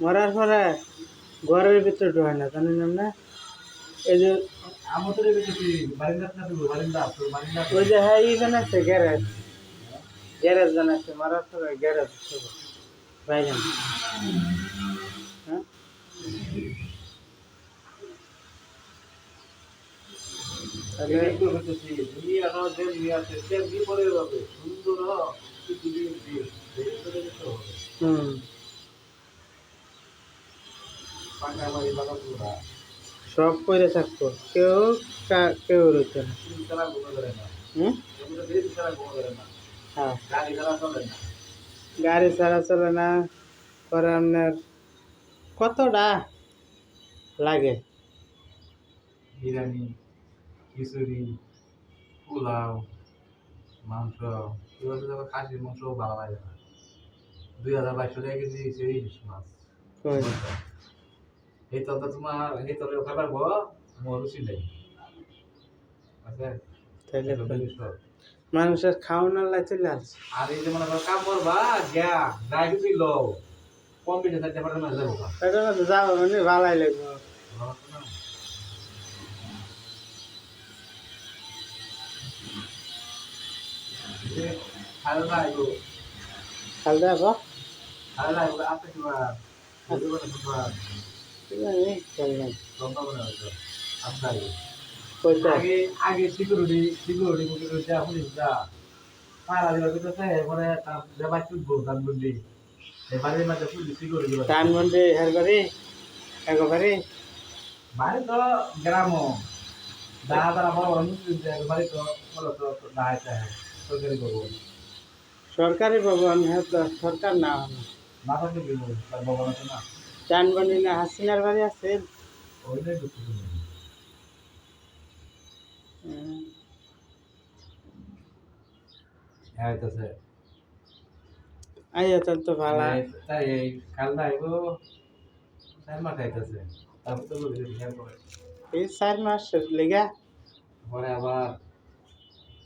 মরার পরে ঘরের ভিতরে ঢোয় না জানেন না এই যে ওই যে হ্যাঁ ই বানাচ্ছে গ্যারেজ। গ্যারেজ বানাচ্ছে মরার পরে গ্যারেজ বাইরে হ্যাঁ? তাহলে সব করে থাকতো কেউ কেউ রইতো না। হ্যাঁ। গাড়ি ছাড়া চলে না। পরে আপনার কতটা লাগে? বিরিয়ানি খিচুড়ি পোলাও মাংস এবার খাসির মাংস ভালো লাগে না। দুই হাজার বাইশশো টাকা কেজি সেই মাছ। কই এই তলটা তোমার এই তলে খাবার গো মোর রুচি নেই। আচ্ছা তাইলে এটা কই? বেশ সব। মানুষের খাওয়ানোর লাই চলে আসছে আর এই যে মনে করো কাম করবা গিয়া গাই কিছু লো কম বেশি থাকতে পারবে না যাব এটা তো যাব মানে ভালাই লাগবে। বার বুঝতে পারছেন কি বার ঠিক আছে চললাম মনে আগে আগে সিকিউরিটি সিকিউরিটি যা পুলিশ মারা তার তার মাঝে পুলিশ সিকিউরিটি একবারে? বাড়ি তো গ্রাম। বড় বড় মুসলিম বাড়ি তো বলো তো দাহাইতে হয় সরকারি করব সরকারি ভবন হ্যাঁ সরকার না। তার ভবন আছে না? টান বন্ধে না হাসিনার বাড়ি আছে। হ্যাঁ তো আইয়া তাহলে তো ভালো। তাই এই আইব চার মাস আইতেছে। তারপর তো বলি হিসাব করে এই চার মাস লেগা। পরে আবার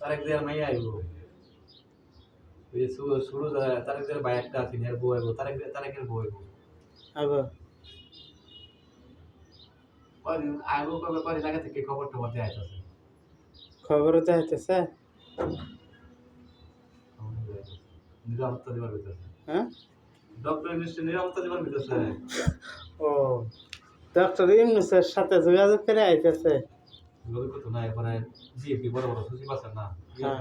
তারেক দেওয়ার আইব। ওই যে শুরু তারেক দেওয়ার আছে এর বউ আইব। তারেক তারেকের বউ আইব। আবার? কবে থেকে খবর টবর দেওয়া আইতেছে? খবর তো হইতেছে নিরাপত্তা দেওয়ার ভিতরে হ্যাঁ? ডক্টর নিশ্চয় নিরাপত্তা দেওয়ার ভিতরে ও ডক্টর ইউনুসের সাথে যোগাযোগ করে আইতেছে। না বড় বড় সচিব আছে না? না?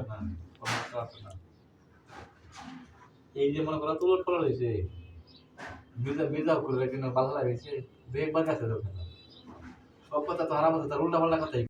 এই যে মনে করো তুলট ফলন হয়েছে বিজা করে কিনা ভালো লাগেছে বেগ বাগ আছে দোকানে সব কথা তো হারাম আছে তার উল্টা পাল্টা কথাই।